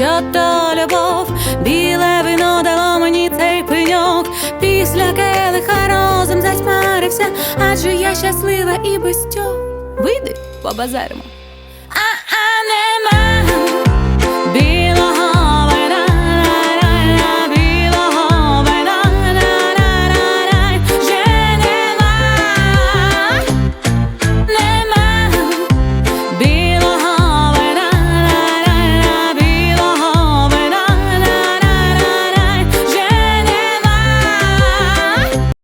дівчата, любов, біле вино дало мені цей пеньок, після келиха розум засмарився, адже я щаслива і без цього. Вийди, побазаримо. А, а нема.